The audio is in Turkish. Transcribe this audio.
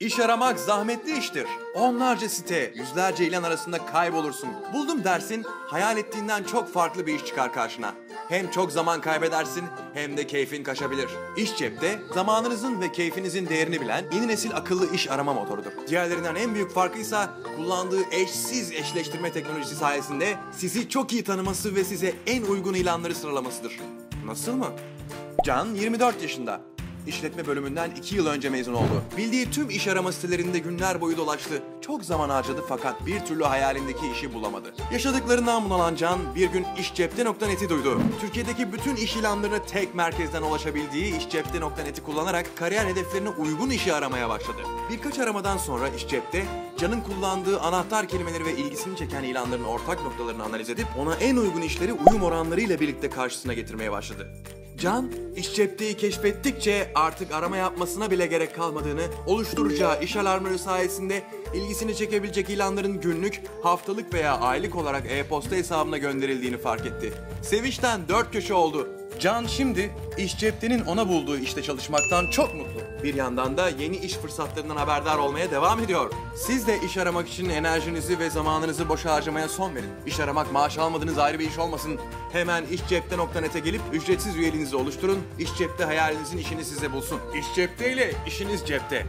İş aramak zahmetli iştir. Onlarca site, yüzlerce ilan arasında kaybolursun. Buldum dersin, hayal ettiğinden çok farklı bir iş çıkar karşına. Hem çok zaman kaybedersin hem de keyfin kaçabilir. İş cepte zamanınızın ve keyfinizin değerini bilen yeni nesil akıllı iş arama motorudur. Diğerlerinden en büyük farkıysa kullandığı eşsiz eşleştirme teknolojisi sayesinde sizi çok iyi tanıması ve size en uygun ilanları sıralamasıdır. Nasıl mı? Can 24 yaşında. İşletme bölümünden 2 yıl önce mezun oldu. Bildiği tüm iş arama sitelerinde günler boyu dolaştı. Çok zaman harcadı fakat bir türlü hayalindeki işi bulamadı. Yaşadıklarından bunalan Can bir gün işcepte.net'i duydu. Türkiye'deki bütün iş ilanlarına tek merkezden ulaşabildiği işcepte.net'i kullanarak kariyer hedeflerine uygun işi aramaya başladı. Birkaç aramadan sonra işcepte Can'ın kullandığı anahtar kelimeleri ve ilgisini çeken ilanların ortak noktalarını analiz edip ona en uygun işleri uyum oranlarıyla birlikte karşısına getirmeye başladı. Can, iş cepteyi keşfettikçe artık arama yapmasına bile gerek kalmadığını, oluşturacağı iş alarmları sayesinde ilgisini çekebilecek ilanların günlük, haftalık veya aylık olarak e-posta hesabına gönderildiğini fark etti. Sevinçten dört köşe oldu. Can şimdi iş ceptenin ona bulduğu işte çalışmaktan çok mutlu. Bir yandan da yeni iş fırsatlarından haberdar olmaya devam ediyor. Siz de iş aramak için enerjinizi ve zamanınızı boşa harcamaya son verin. İş aramak maaş almadığınız ayrı bir iş olmasın. Hemen işcepte.net'e gelip ücretsiz üyeliğinizi oluşturun. İş cepte hayalinizin işini size bulsun. İş cepte ile işiniz cepte.